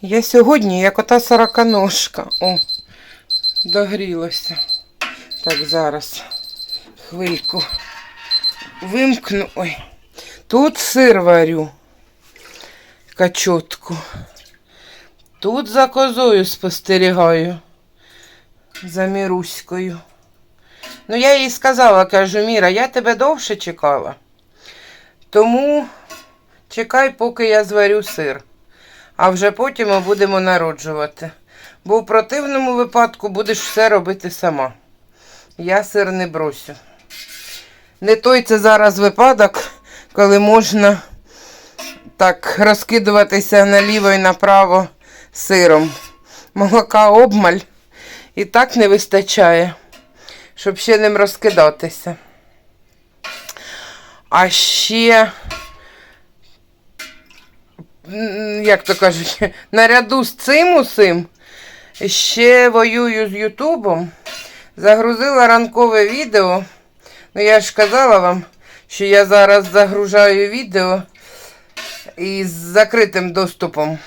Я сьогодні, як ота сороконожка. О, догрілося. Так, зараз. Хвильку. Вимкну. Ой. Тут сир варю. Качотку. Тут за козою спостерігаю. За Міруською. Ну, я їй сказала, кажу, Міра, я тебе довше чекала. Тому чекай, поки я зварю сир. А вже потім ми будемо народжувати. Бо в противному випадку будеш все робити сама. Я сир не бросю. Не той це зараз випадок, коли можна так розкидуватися наліво і направо сиром. Молока обмаль і так не вистачає, щоб ще ним розкидатися. А ще як то кажуть, наряду з цим усім ще воюю з Ютубом. Загрузила ранкове відео. Ну, я ж казала вам, що я зараз загружаю відео із закритим доступом.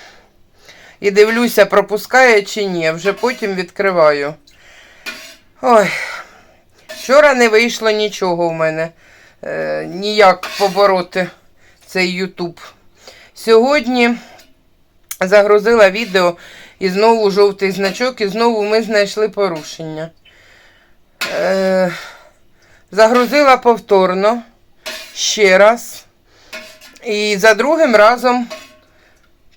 І дивлюся, пропускає чи ні. Вже потім відкриваю. Ой, вчора не вийшло нічого в мене. Е, ніяк побороти цей Ютуб. Сьогодні загрузила відео і знову жовтий значок, і знову ми знайшли порушення. Е, загрузила повторно ще раз. І за другим разом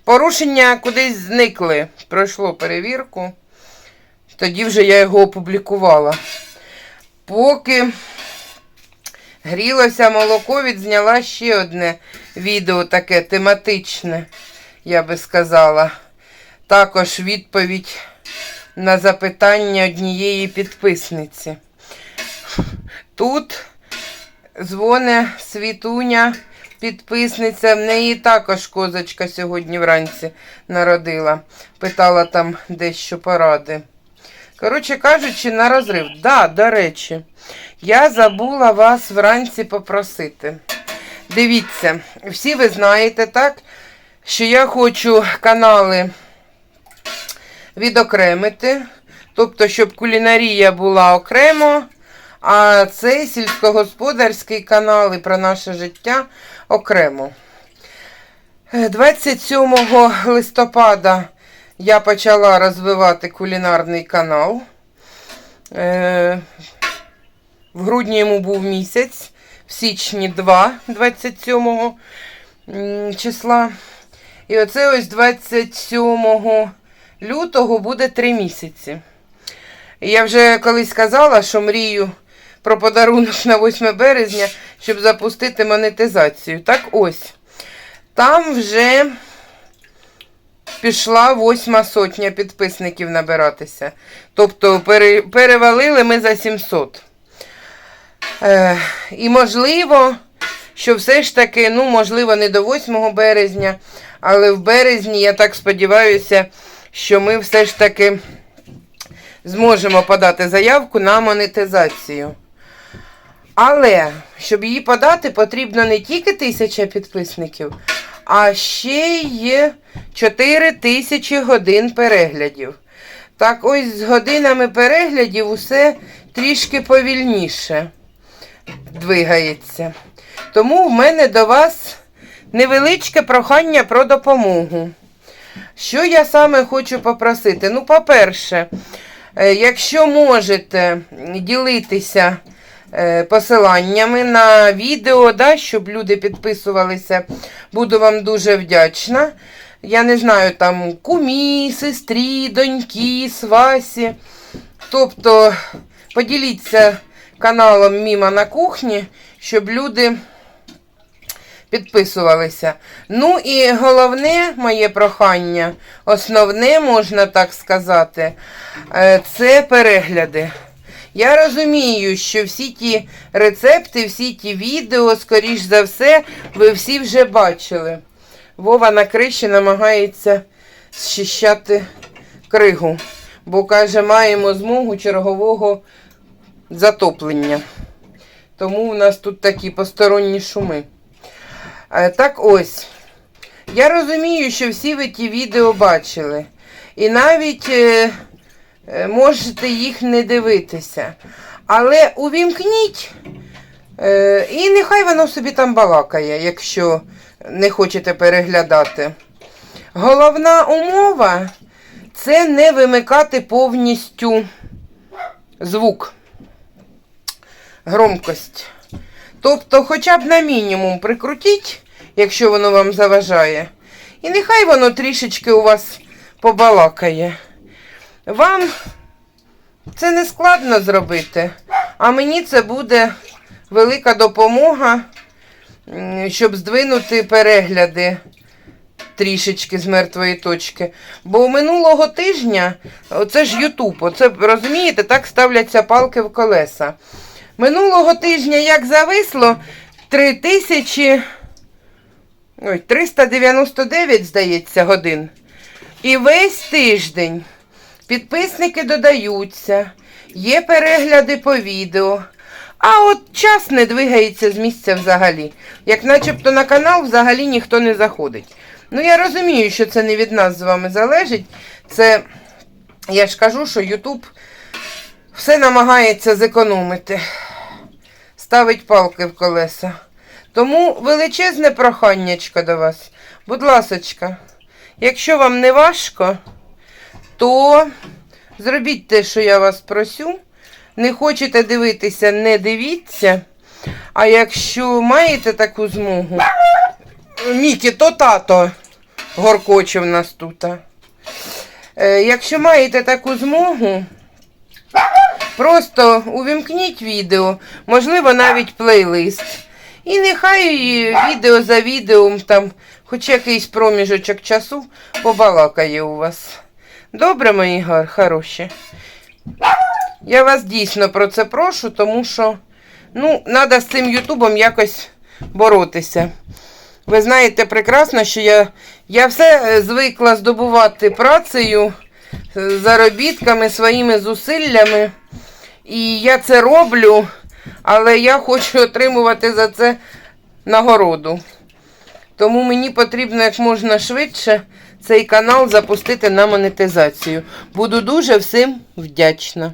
порушення кудись зникли. Пройшло перевірку. Тоді вже я його опублікувала. Поки грілося молоко, відзняла ще одне відео таке тематичне, я би сказала. Також відповідь на запитання однієї підписниці. Тут дзвоне світуня, підписниця. В неї також козочка сьогодні вранці народила. Питала там дещо поради. Коротше кажучи, на розрив. Да, до речі, я забула вас вранці попросити. Дивіться, всі ви знаєте, так, що я хочу канали відокремити. Тобто, щоб кулінарія була окремо, а цей сільськогосподарський канал і про наше життя окремо. Е, 27 листопада я почала розвивати кулінарний канал. Е, В грудні йому був місяць, в січні 2, 27 числа. І оце ось 27 лютого буде 3 місяці. Я вже колись сказала, що мрію про подарунок на 8 березня, щоб запустити монетизацію. Так ось. Там вже пішла восьма сотня підписників набиратися. Тобто пере, перевалили ми за 700. Е, і можливо, що все ж таки, ну, можливо, не до 8 березня, але в березні, я так сподіваюся, що ми все ж таки зможемо подати заявку на монетизацію. Але, щоб її подати, потрібно не тільки тисяча підписників, а ще й 4 тисячі годин переглядів. Так ось з годинами переглядів усе трішки повільніше двигається. Тому в мене до вас невеличке прохання про допомогу. Що я саме хочу попросити? Ну, по-перше, е, якщо можете ділитися посиланнями на відео, да, щоб люди підписувалися, буду вам дуже вдячна. Я не знаю, там кумі, сестрі, доньки, свасі. Тобто поділіться каналом Міма на кухні, щоб люди підписувалися. Ну і головне моє прохання, основне, можна так сказати, е, це перегляди. Я розумію, що всі ті рецепти, всі ті відео, скоріш за все, ви всі вже бачили. Вова на криші намагається зчищати кригу, бо каже, маємо змогу чергового затоплення. Тому у нас тут такі посторонні шуми. Е, Так ось. Я розумію, що всі ви ті відео бачили. І навіть е, можете їх не дивитися. Але увімкніть, е, і нехай воно собі там балакає, якщо не хочете переглядати. Головна умова це не вимикати повністю звук, громкость. Тобто, хоча б на мінімум прикрутіть, якщо воно вам заважає. І нехай воно трішечки у вас побалакає. Вам це не складно зробити, а мені це буде велика допомога, щоб здвинути перегляди трішечки з мертвої точки. Бо минулого тижня, оце ж Ютуб, оце розумієте, так ставляться палки в колеса. Минулого тижня, як зависло, 3000, ой, 399, здається, годин. І весь тиждень підписники додаються, є перегляди по відео. А от час не двигається з місця взагалі. Як начебто на канал взагалі ніхто не заходить. Ну я розумію, що це не від нас з вами залежить. Це, я ж кажу, що Ютуб все намагається зекономити. Ставить палки в колеса. Тому величезне проханнячко до вас. Будь ласочка, якщо вам не важко, то зробіть те, що я вас просю. Не хочете дивитися, не дивіться. А якщо маєте таку змогу, Мікі, то тато горкоче в нас тут. Е, якщо маєте таку змогу, просто увімкніть відео, можливо, навіть плейлист. І нехай відео за відео, там, хоч якийсь проміжочок часу побалакає у вас. Добре, мої хороші. Я вас дійсно про це прошу, тому що ну, треба з цим Ютубом якось боротися. Ви знаєте прекрасно, що я, я все е, звикла здобувати працею, е, заробітками, своїми зусиллями. І я це роблю, але я хочу отримувати за це нагороду. Тому мені потрібно як можна швидше цей канал запустити на монетизацію. Буду дуже всім вдячна.